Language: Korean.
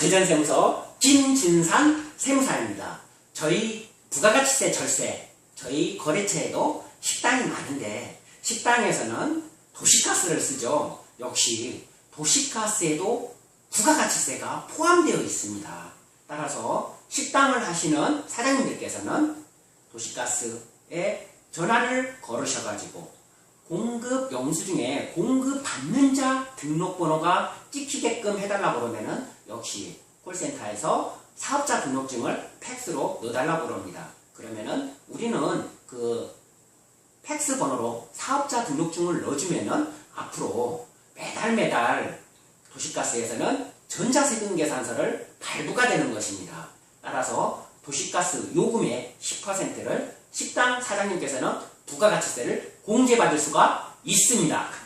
대전세무서 김진산 세무사입니다. 저희 부가가치세 절세, 저희 거래처에도 식당이 많은데 식당에서는 도시가스를 쓰죠. 역시 도시가스에도 부가가치세가 포함되어 있습니다. 따라서 식당을 하시는 사장님들께서는 도시가스에 전화를 걸으셔가지고 공급 영수증에 공급 받는 자 등록번호가 찍히게끔 해달라고 그러면은 역시 콜센터에서 사업자 등록증을 팩스로 넣어달라고 그럽니다. 그러면은 우리는 그 팩스 번호로 사업자 등록증을 넣어주면은 앞으로 매달 매달 도시가스에서는 전자세금 계산서를 발부가 되는 것입니다. 따라서 도시가스 요금의 10%를 식당 사장님께서는 부가가치세를 공제받을 수가 있습니다.